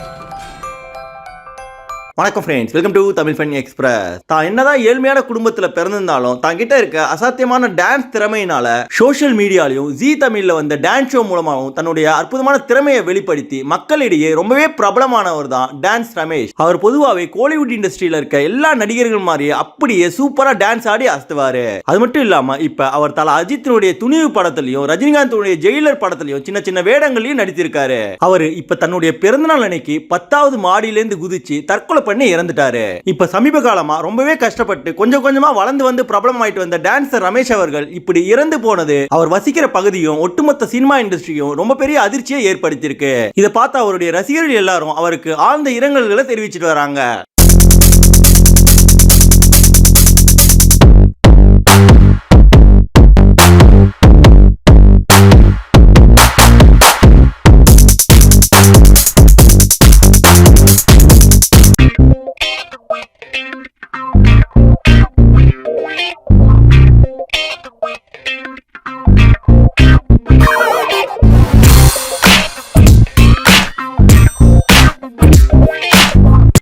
you வணக்கம் friends welcome to Tamil fun express தான் என்னதான் ஏழ்மையான குடும்பத்தில் பிறந்திருந்தாலும் தான் கிட்ட இருக்க அசாத்தியமான டான்ஸ் திறமையினால சோஷியல் மீடியாலையும் ஜி தமிழ்ல வந்த டான்ஸ் ஷோ மூலமாகவும் தன்னுடைய அற்புதமான திறமையை வெளிப்படுத்தி மக்களிடையே ரொம்பவே பிரபலமானவர் தான் டான்ஸ் ரமேஷ். அவர் பொதுவாகவே கோலிவுட் இண்டஸ்ட்ரியில இருக்க எல்லா நடிகர்கள் மாதிரியே அப்படியே சூப்பரா டான்ஸ் ஆடி அசத்துவார். அது மட்டும் இல்லாம இப்ப அவர் தலை அஜித்தினுடைய துணிவு படத்துலையும் ரஜினிகாந்தோடைய ஜெயிலர் படத்துலையும் சின்ன சின்ன வேடங்களையும் நடித்திருக்காரு. அவர் இப்ப தன்னுடைய பிறந்தநாள் அன்னைக்கு பத்தாவது மாடியிலேருந்து குதிச்சு தற்கொலை பண்ணி இறந்துட்டாரு. இப்ப சமீப காலமா ரொம்பவே கஷ்டப்பட்டு கொஞ்சம் கொஞ்சமா வளர்ந்து வந்து பிரபலம் ஆயிட்டு வந்த டான்சர் ரமேஷ் அவர்கள் இப்படி இறந்து போனது அவர் வசிக்கிற பகுதியும் ஒட்டுமொத்த சினிமா இண்டஸ்ட்ரியும் ரொம்ப பெரிய அதிர்ச்சியை ஏற்படுத்தியிருக்கு. இதை பார்த்து அவருடைய ரசிகர்கள் எல்லாரும் அவருக்கு ஆழ்ந்த இரங்கல்களை தெரிவிச்சிட்டு வராங்க.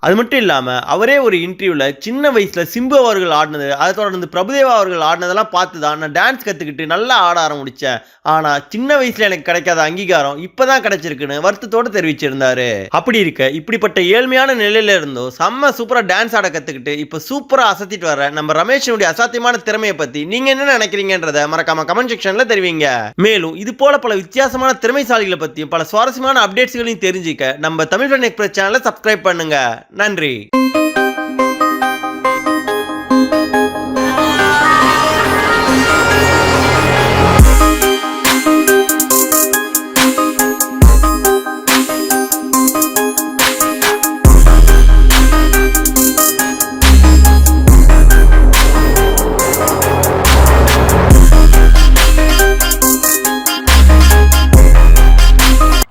அது மட்டும் இல்லாமல் அவரே ஒரு இன்டர்வியூவில் சின்ன வயசில் சிம்பு அவர்கள் ஆடினது அதை தொடர்ந்து பிரபுதேவா அவர்கள் ஆடினதெல்லாம் பார்த்து தான் நான் டான்ஸ் கற்றுக்கிட்டு நல்லா ஆட ஆரம்பிச்சேன். ஆனால் சின்ன வயசில் எனக்கு கிடைக்காத அங்கீகாரம் இப்போ தான் கிடைச்சிருக்குன்னு வருத்தத்தோடு தெரிவிச்சிருந்தாரு. அப்படி இருக்க இப்படிப்பட்ட ஏழ்மையான நிலையில இருந்தும் செம்ம சூப்பராக டான்ஸ் ஆட கற்றுக்கிட்டு இப்போ சூப்பராக அசத்திட்டு வர நம்ம ரமேஷனுடைய அசாத்தியமான திறமையை பற்றி நீங்கள் என்ன நினைக்கிறீங்கன்றத மறக்காம கமெண்ட் செக்ஷனில் தெரிவிங்க. மேலும் இது போல பல வித்தியாசமான திறமைசாலிகளை பற்றியும் பல சுவாரஸ்யமான அப்டேட்ஸ்களையும் தெரிஞ்சுக்க நம்ம தமிழ் ஃபன் எக்ஸ்பிரஸ் சேனலை சப்ஸ்கிரைப் பண்ணுங்க. நன்றி.